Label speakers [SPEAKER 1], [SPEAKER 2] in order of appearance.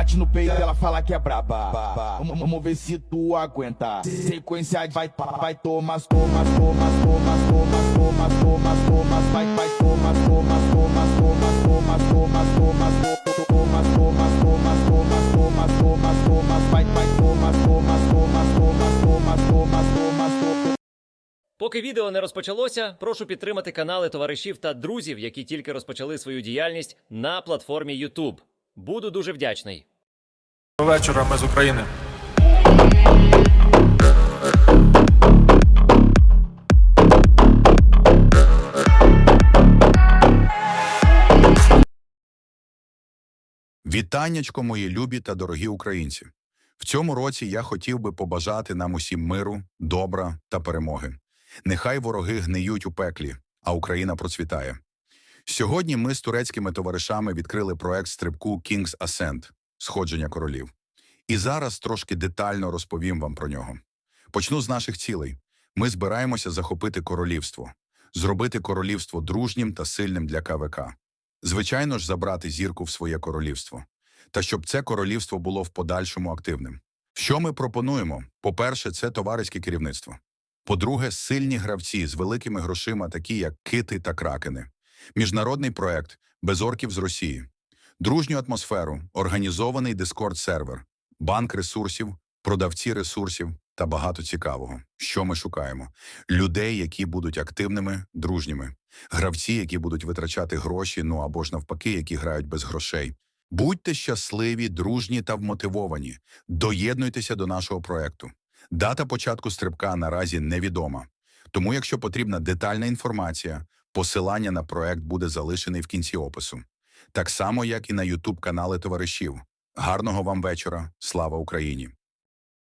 [SPEAKER 1] bate no peito, ela fala que é braba. Vamos, ver se tu aguenta. Sequência vai, vai, tomas, tomas, tomas, tomas, tomas, tomas, tomas, tomas, vai, vai, tomas, tomas, tomas, tomas, tomas, tomas, tomas, tomas, tomas, tomas, tomas, tomas, tomas, tomas, vai, vai, tomas, tomas, tomas, tomas, tomas, tomas, tomas, tomas.
[SPEAKER 2] Поки відео не розпочалося, прошу підтримати канали товаришів та друзів, які тільки розпочали свою діяльність на платформі YouTube. Буду дуже вдячний.
[SPEAKER 3] Вечора, ми з України.
[SPEAKER 4] Вітаннячко, мої любі та дорогі українці. В цьому році я хотів би побажати нам усім миру, добра та перемоги. Нехай вороги гниють у пеклі, а Україна процвітає. Сьогодні ми з турецькими товаришами відкрили проект стрибку King's Ascent – Сходження королів. І зараз трошки детально розповім вам про нього. Почну з наших цілей. Ми збираємося захопити королівство, зробити королівство дружнім та сильним для КВК. Звичайно ж, забрати зірку в своє королівство. Та щоб це королівство було в подальшому активним. Що ми пропонуємо? По-перше, це товариське керівництво. По-друге, сильні гравці з великими грошима, такі як кити та кракени. Міжнародний проект без орків з Росії. Дружню атмосферу, організований дискорд-сервер, банк ресурсів, продавці ресурсів та багато цікавого. Що ми шукаємо? Людей, які будуть активними, дружніми. Гравці, які будуть витрачати гроші, ну або ж навпаки, які грають без грошей. Будьте щасливі, дружні та вмотивовані. Доєднуйтеся до нашого проекту. Дата початку стрибка наразі невідома. Тому, якщо потрібна детальна інформація, посилання на проект буде залишений в кінці опису. Так само, як і на YouTube канали товаришів. Гарного вам вечора. Слава Україні!